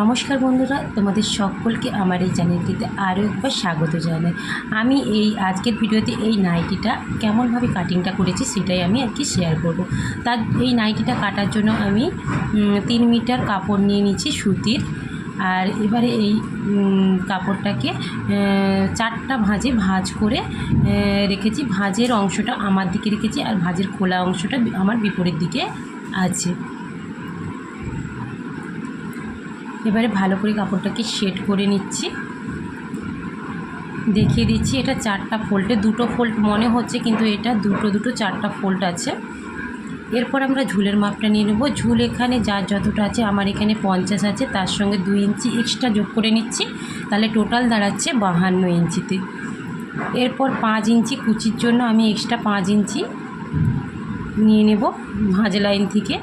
নমস্কার বন্ধুরা, তোমাদের সকলকে আমার এই চ্যানেলটিতে আরও একবার স্বাগত জানাই। আমি এই আজকের ভিডিওতে এই নাইটিটা কেমনভাবে কাটিংটা করেছি সেটাই আমি আর কি শেয়ার করব। তার এই নাইটিটা কাটার জন্য আমি তিন মিটার কাপড় নিয়ে নিচ্ছি সুতির। আর এবারে এই কাপড়টাকে চারটা ভাঁজে ভাঁজ করে রেখেছি। ভাঁজের অংশটা আমার দিকে রেখেছি আর ভাঁজের খোলা অংশটা আমার বিপরীত দিকে আছে। এবারে ভালো করে কাপড়টাকে শেড করে নিচ্ছি। দেখিয়ে দিচ্ছি, এটা চারটা ফোল্ডে দুটো ফোল্ড মনে হচ্ছে কিন্তু এটা দুটো দুটো, চারটা ফোল্ড আছে। এরপর আমরা ঝুলের মাপটা নিয়ে নেব। ঝুল এখানে যার যতটা আছে, আমার এখানে পঞ্চাশ আছে, তার সঙ্গে দুই ইঞ্চি এক্সট্রা যোগ করে নিচ্ছি। তাহলে টোটাল দাঁড়াচ্ছে বাহান্ন ইঞ্চিতে। এরপর পাঁচ ইঞ্চি কুচির জন্য আমি এক্সট্রা পাঁচ ইঞ্চি নিয়ে নেব ভাঁজ লাইন থেকে।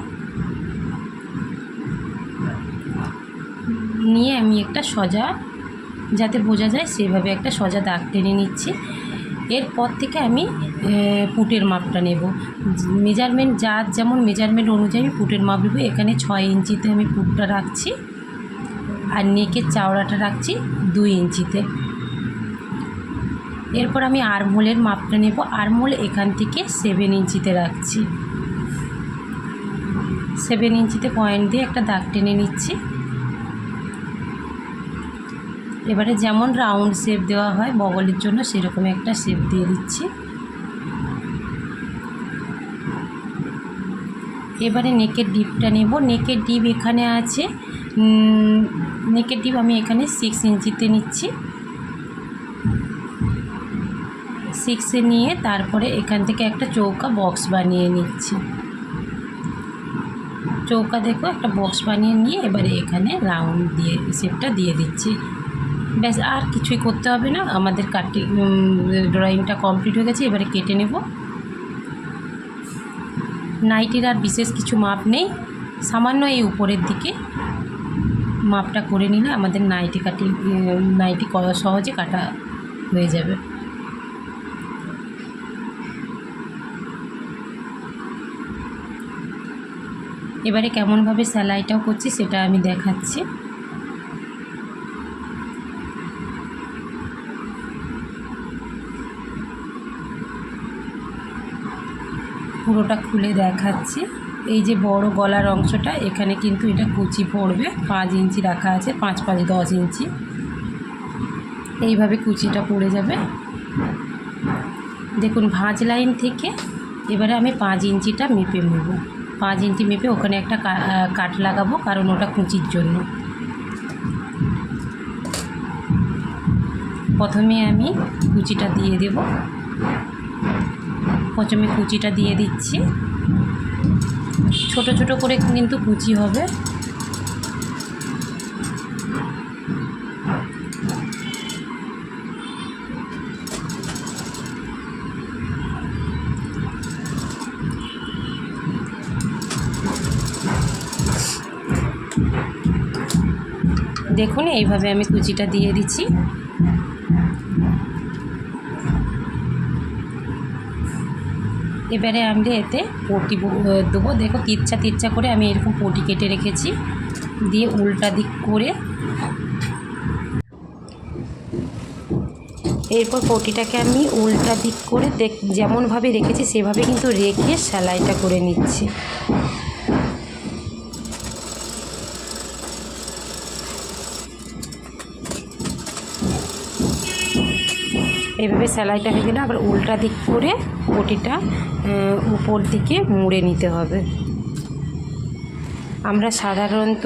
নিয়ে আমি একটা সজা, যাতে বোঝা যায় সেভাবে একটা সজা দাগ টেনে নিচ্ছি। এরপর থেকে আমি পুটের মাপটা নেব। মেজারমেন্ট যার যেমন মেজারমেন্ট অনুযায়ী পুটের মাপ নেব। এখানে ছয় ইঞ্চিতে আমি পুটটা রাখছি আর নেকের চাওড়াটা রাখছি দুই ইঞ্চিতে। এরপর আমি আরমোলের মাপটা নেব। আরমোল এখান থেকে সেভেন ইঞ্চিতে রাখছি। সেভেন ইঞ্চিতে পয়েন্ট দিয়ে একটা দাগ টেনে নিচ্ছি। এবারে যেমন রাউন্ড শেপ দেওয়া হয়, বগলের জন্য সেরকম একটা শেপ দিয়ে দিচ্ছি। এবারে নেকের ডিপটা নেব। নেকের ডিপ এখানে আছে নেকের ডিপ আমি এখানে সিক্স ইঞ্চিতে নিচ্ছি। সিক্সে নিয়ে তারপরে এখান থেকে একটা চৌকা বক্স বানিয়ে নিচ্ছি। চৌকা দেখো, একটা বক্স বানিয়ে নিয়ে এবারে এখানে রাউন্ড দিয়ে শেপটা দিয়ে দিচ্ছি। ব্যাস, আর কিছুই করতে হবে না। আমাদের কাটি ড্রয়িংটা কমপ্লিট হয়ে গেছে, এবারে কেটে নেব। নাইটির আর বিশেষ কিছু মাপ নেই। সামান্য এই উপরের দিকে মাপটা করে নিলে আমাদের নাইটি কাটি নাইটি সহজে কাটা হয়ে যাবে। এবারে কেমনভাবে সেলাইটাও করছি সেটা আমি দেখাচ্ছি। পুরোটা খুলে দেখাচ্ছি। এই যে বড় গলার অংশটা, এখানে কিন্তু এটা কুচি পড়বে। পাঁচ ইঞ্চি রাখা আছে, পাঁচ পাঁচ দশ ইঞ্চি। এইভাবে কুচিটা পড়ে যাবে। দেখুন, ভাঁজ লাইন থেকে এবারে আমি পাঁচ ইঞ্চিটা মেপে নেব। পাঁচ ইঞ্চি মেপে ওখানে একটা কাট লাগাবো, কারণ ওটা কুচির জন্য। প্রথমে আমি কুচিটা দিয়ে দেব। প্রথমে কুচিটা দিয়ে দিচ্ছি। ছোট ছোট করে কিন্তু কুচি হবে। দেখুন, এইভাবে আমি কুচিটা দিয়ে দিচ্ছি। এবারে আমরা এতে পটি দেবো। দেখো তিরছা তিরছা করে আমি এরকম পটি কেটে রেখেছি। দিয়ে উল্টা দিক করে এরপর পটিটাকে আমি উল্টা দিক করে দেখ যেমনভাবে রেখেছি সেভাবে কিন্তু রেখে সেলাইটা করে নিচ্ছি। এইভাবে সেলাইটা হয়ে গেলে, আবার উল্টা দিক করে পটিটা উপর দিকে মুড়ে নিতে হবে। আমরা সাধারণত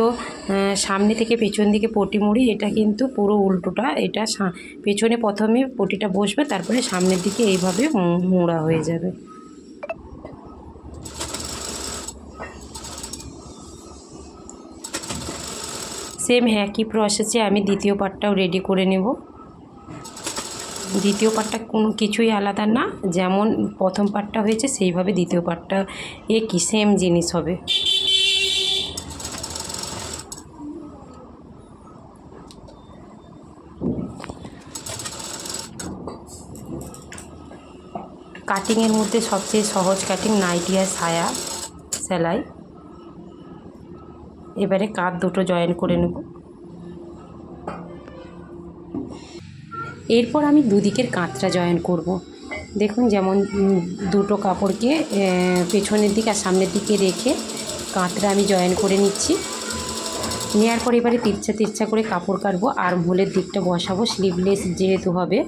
সামনে থেকে পেছন দিকে পটি মুড়ি, এটা কিন্তু পুরো উল্টোটা, এটা পেছনে প্রথমে পটিটা বসবে, তারপরে সামনের দিকে এইভাবে মোড়া হয়ে যাবে। সেম একই প্রসেসে আমি দ্বিতীয় পার্টটাও রেডি করে নেব। দ্বিতীয় পার্টটা কোনো কিছুই আলাদা না। যেমন প্রথম পার্টটা হয়েছে, সেইভাবে দ্বিতীয় পার্টটা একই সেম জিনিস হবে। কাটিংয়ের মধ্যে সবচেয়ে সহজ কাটিং নাইটি আর সায়া, সেলাই। এবারে কাঁধ দুটো জয়েন করে নেব। এরপর আমি দুদিকের কাঁতরা জয়েন করব। দেখুন যেমন দুটো কাপড়কে পেছনের দিক আর সামনের দিকে রেখে কাঁতরা আমি জয়েন করে নিচ্ছি। নেওয়ার পর এবারে তিরছা তিরছা করে কাপড় কাটবো আর ভোলের দিকটা বসাবো স্লিভলেস যেহেতু হবে।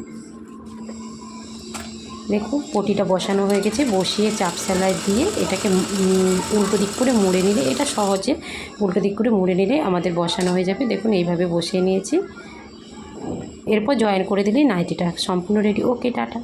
দেখুন পটিটা বসানো হয়ে গেছে, বসিয়ে চাপ সেলাই দিয়ে এটাকে উল্টো দিক করে মুড়ে নিলে, এটা সহজে উল্টো দিক করে মুড়ে নিলে আমাদের বসানো হয়ে যাবে। দেখুন এইভাবে বসিয়ে নিয়েছি। এরপর জয়েন করে দিলেই নাইটিটা সম্পূর্ণ রেডি ওকে টাটা।